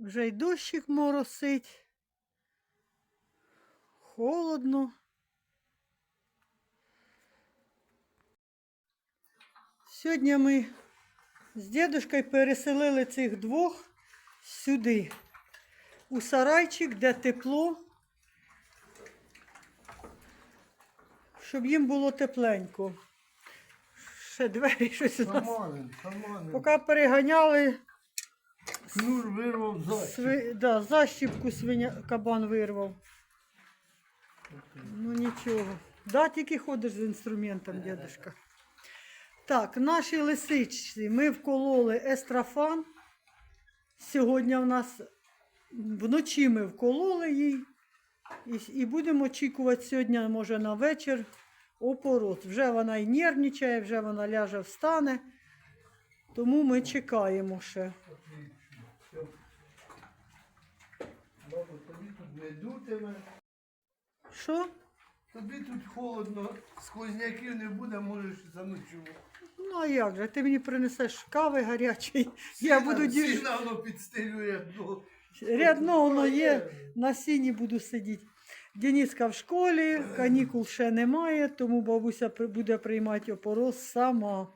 Вже й дощик моросить. Холодно. Сьогодні ми з дідушкою переселили цих двох сюди, у сарайчик, де тепло, щоб їм було тепленько. Ще двері щось у нас. Поки переганяли, Кнур вирвав. Сви... Да, защіпку свиня... кабан вирвав. Ну нічого. Да, тільки ходиш з інструментом, дядушка. Так, наші лисичці ми вкололи естрафан. Сьогодні в нас вночі ми вкололи їй. І, і будемо очікувати сьогодні, може, на вечір опорот. Вже вона і нервничає, вже вона ляже встане. Тому ми чекаємо ще. Бабу, тобі тут не дутиме. Що? Тобі тут холодно, сквозняків не буде, можеш заночувати. Ну а як же? Ти мені принесеш кави гарячий. Я буду діж... Сіна воно підстелює. Ну, Рядно воно є, на сіні буду сидіти. Дениска в школі, канікул ще немає, тому бабуся при- буде приймати опороз сама.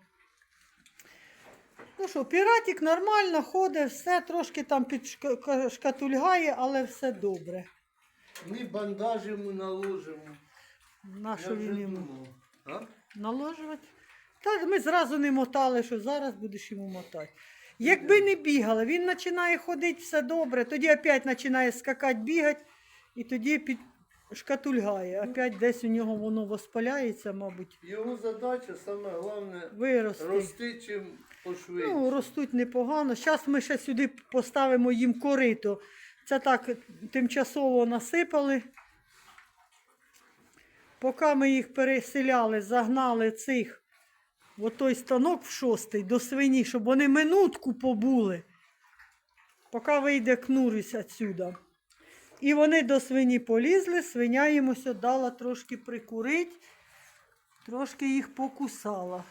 Ну що, піратик нормально ходить, все трошки там підшкатульгає, але все добре. Ми бандажимо, наложимо. На що він йому наложувати? Та ми зразу не мотали, що зараз будеш йому мотати. Якби не бігала, він починає ходити все добре, тоді опять починає скакати, бігати, і тоді під шкатульгає. Опять десь у нього воно воспаляється, мабуть, Його задача саме головне вирости. рости чим пошвидше. Ну, ростуть непогано. Зараз ми ще сюди поставимо їм корито. Це так тимчасово насипали. Поки ми їх переселяли, загнали цих в той станок в шостий до свині, щоб вони минутку побули. Поки вийде кнурюсь отсюда. І вони до свині полізли, свиня їм дала трошки прикурить, трошки їх покусала.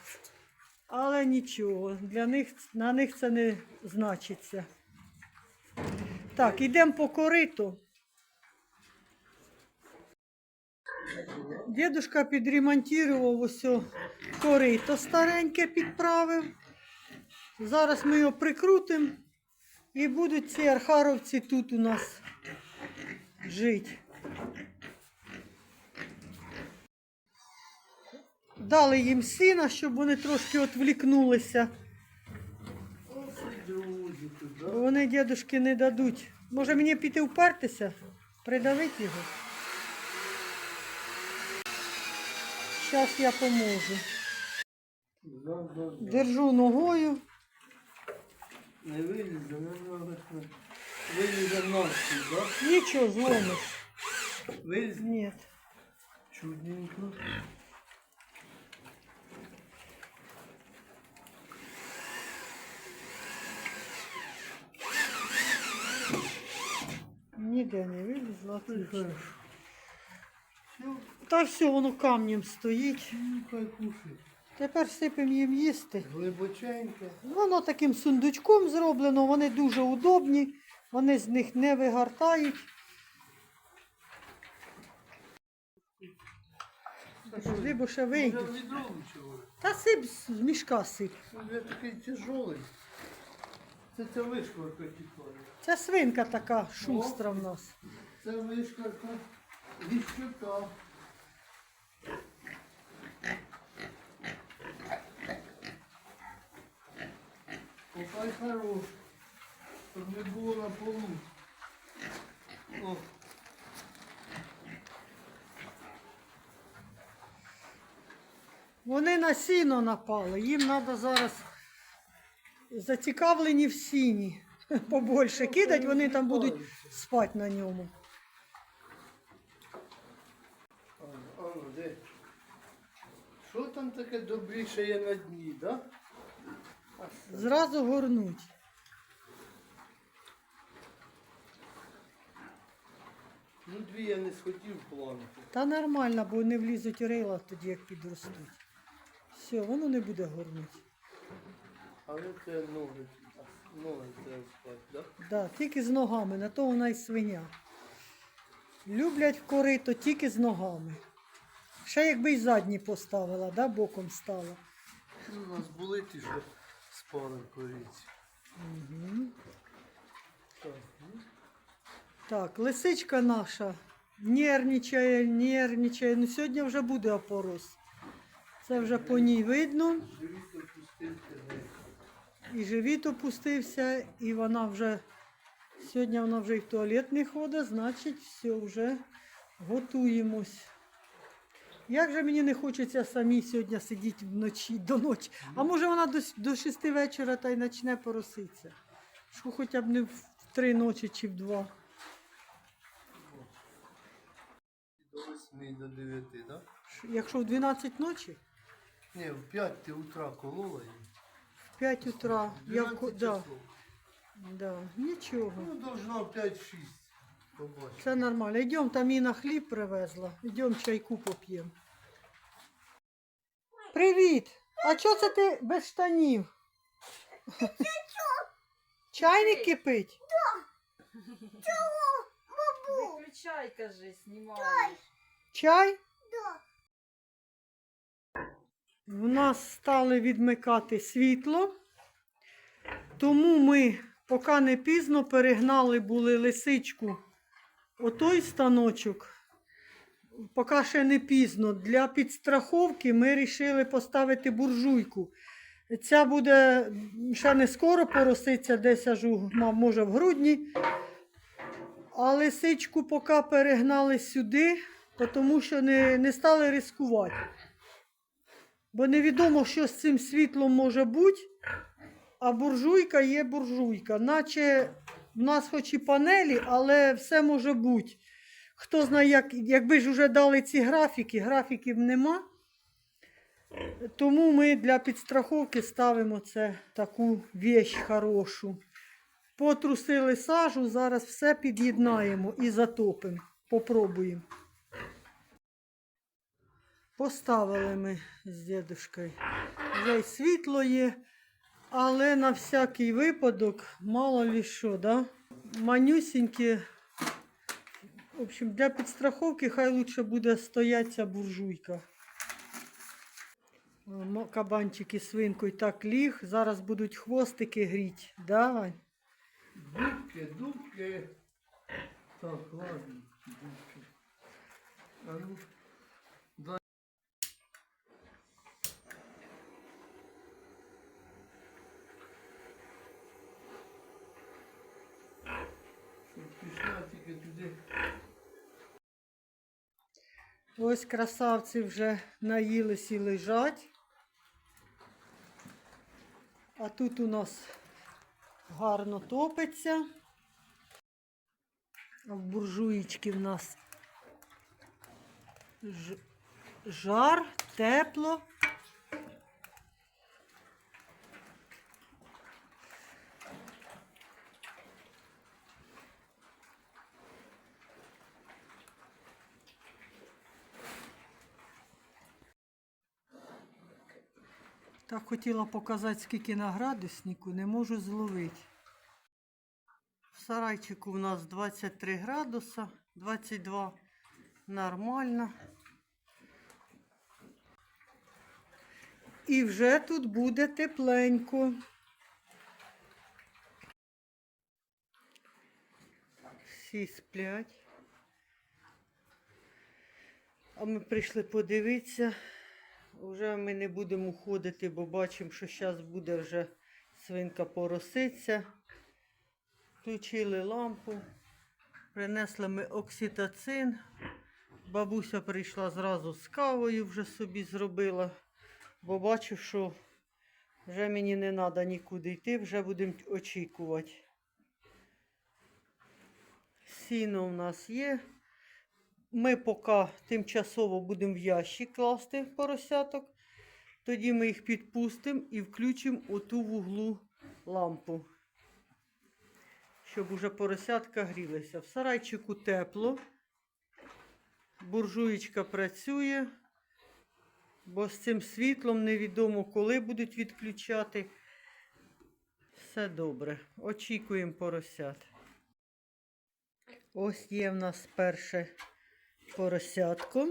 Але нічого, для них, на них це не значиться. Так, йдемо по кориту. Дідушка підремонтував ось корито стареньке підправив. Зараз ми його прикрутимо і будуть ці архаровці тут у нас жити. Дали їм сіна, щоб вони трошки відвлікнулися. Бо вони дідушки не дадуть. Може мені піти впертися? Придавити його? Зараз я поможу. Держу ногою. Не вилізе, не треба. Вилізе ножки, да? Нічого зломиш. Вилізе. Ні. Чудненько. Ніде не вилізла. отлично. Все, Та все, воно камнем стоїть. ну хай кушай. Тепер сипемо їм їсти. Глибоченько. Воно таким сундучком зроблено, вони дуже удобні, вони з них не вигортають. Бо ще вийдуть. Та сип з мішка сип. Він такий тяжелий. Це ця вишкорка тікає. Ця свинка така шустра в нас. Це вишкорка віщука. Попай хорош. Щоб не було на полу. О. Вони на сіно напали. Їм треба зараз зацікавлені в сіні. Побольше кидать, вони там будуть спати на ньому. Що там таке добріше є на дні, да? Зразу горнуть. Ну дві я не схотів планити. Та нормально, бо не влізуть у рила тоді, як підростуть. Все, воно не буде горнути. Але це ноги. Ноги треба спати, да? Да, тільки з ногами, на то вона й свиня. Люблять в корито тільки з ногами. Ще якби й задні поставила, да, боком стала. Ну, у нас були ті, що спали в коріці. Угу. Так, ну, Так, лисичка наша нервничає, нервничає. Ну сьогодні вже буде опорос. Це вже по ній видно. І живіт опустився, і вона вже сьогодні вона вже і в туалет не ходить, значить, все, вже готуємось. Як же мені не хочеться самі сьогодні сидіти вночі до ночі. А може вона до, до шести вечора та й почне пороситися. Що хоча б не в три ночі чи в два. 8 до 9, да? Якщо в 12 ночі, Ні, в 5 ти утра колола її. в 5 утра. Я в, 12 да, часов. да, нічого. Ну, должна в 5-6 побачити. Це нормально. Йдемо, там Інна хліб привезла. Йдемо чайку поп'ємо. Привіт! А чого це ти без штанів? Чайник кипить? Выключай, кажи, снимаешь. Чай? В нас стали відмикати світло, тому ми, поки не пізно, перегнали були лисичку отой станочок. Поки ще не пізно. Для підстраховки ми вирішили поставити буржуйку. Ця буде ще не скоро пороситься, десь аж може в грудні. А лисичку поки перегнали сюди, тому що не, не стали ризикувати. Бо невідомо, що з цим світлом може бути, а буржуйка є буржуйка. Наче в нас хоч і панелі, але все може бути. Хто знає, як, якби ж вже дали ці графіки, графіків нема. Тому ми для підстраховки ставимо це таку вещь хорошу. Потрусили сажу, зараз все під'єднаємо і затопимо. Попробуємо. Поставили ми з дідушкою. Вже й світло є, але на всякий випадок, мало лі що, да? Манюсінькі. В общем, для підстраховки хай лучше буде стоять ця буржуйка. М- Кабанчик і свинку і так ліг. Зараз будуть хвостики гріть. Да? Дубки, дубки. Так, ладно, дубки. А ну, дай. Щоб пішла тільки туди. Ось красавці вже наїлись і лежать. А тут у нас гарно топиться. А в буржуєчки в нас жар, тепло. Так хотіла показати, скільки на градуснику, не можу зловити. В сарайчику у нас 23 градуса, 22 нормально. І вже тут буде тепленько. Всі сплять. А ми прийшли подивитися. Вже ми не будемо уходити, бо бачимо, що зараз буде вже свинка пороситься. Включили лампу, принесли ми окситоцин. Бабуся прийшла зразу з кавою, вже собі зробила, бо бачу, що вже мені не треба нікуди йти, вже будемо очікувати. Сіно у нас є. Ми поки тимчасово будемо в ящик класти поросяток. Тоді ми їх підпустимо і включимо оту в углу лампу. Щоб уже поросятка грілися. В сарайчику тепло. Буржуєчка працює, бо з цим світлом невідомо коли будуть відключати. Все добре. Очікуємо поросят. Ось є в нас перше поросятко.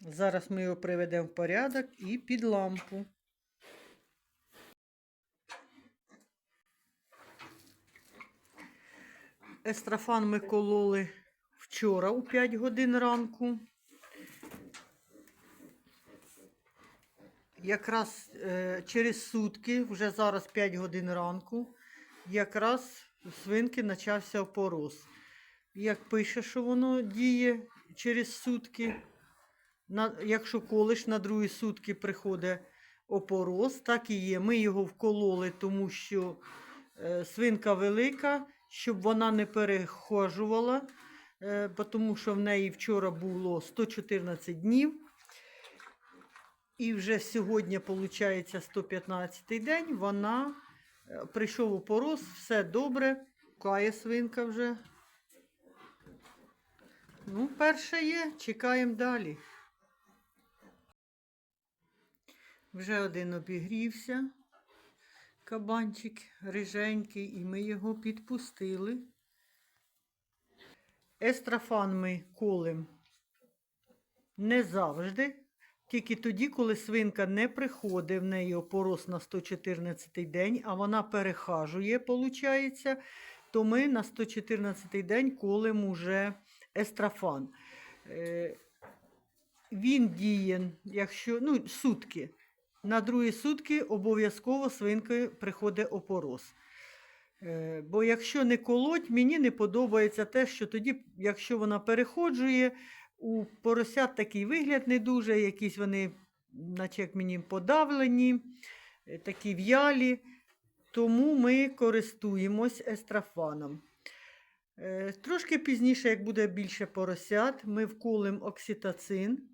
Зараз ми його приведемо в порядок і під лампу. Естрафан ми кололи вчора у 5 годин ранку. Якраз е, через сутки, вже зараз 5 годин ранку, якраз у свинки почався опорос. Як пише, що воно діє через сутки, на, якщо колиш на другі сутки приходить опорос, так і є. Ми його вкололи, тому що е, свинка велика, щоб вона не перехожувала, е, тому що в неї вчора було 114 днів. І вже сьогодні, виходить, 115-й день, вона е, прийшов опорос, все добре, кає свинка вже. Ну, перше є, чекаємо далі. Вже один обігрівся, кабанчик риженький, і ми його підпустили. Естрафан ми колем не завжди, тільки тоді, коли свинка не приходить, в неї опорос на 114 день, а вона перехажує, виходить, то ми на 114 день колем уже естрафан. Е, Він діє, якщо ну, сутки. На другі сутки обов'язково свинкою приходить опорос. Е, Бо якщо не колоть, мені не подобається те, що тоді, якщо вона переходжує, у поросят такий вигляд не дуже, якісь вони, наче як мені подавлені, е, такі в'ялі. Тому ми користуємось естрафаном. Е, Трошки пізніше, як буде більше поросят, ми вколимо окситоцин.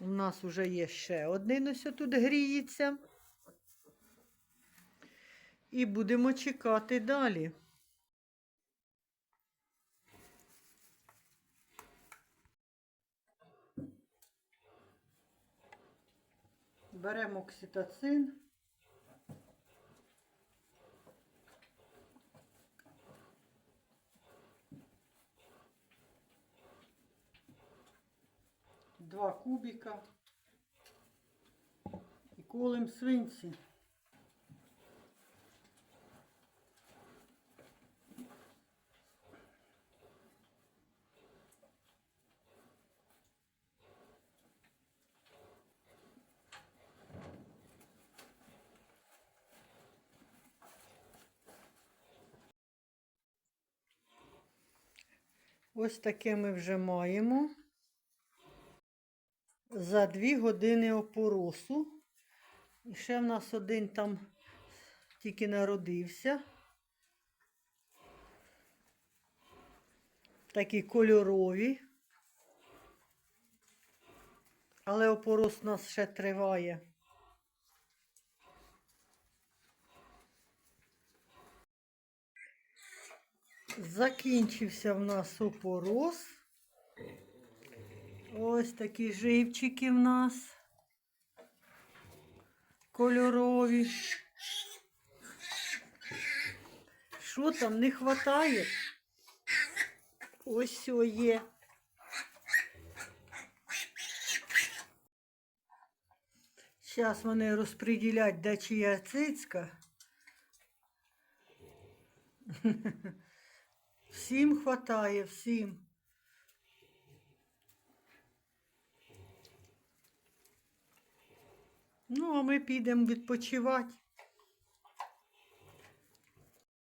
У нас вже є ще один ось тут гріється. І будемо чекати далі. Беремо окситоцин. Два кубика. І колем свинці. Ось таке ми вже маємо. За дві години опоросу. І ще в нас один там тільки народився. Такі кольорові. Але опорос у нас ще триває. Закінчився в нас опорос. Ось такі живчики в нас. Кольорові. Що там не вистачає? Ось все є. Зараз вони розподілять, де чия цицька. Всім хватає, всім. Ну, а ми підемо відпочивати.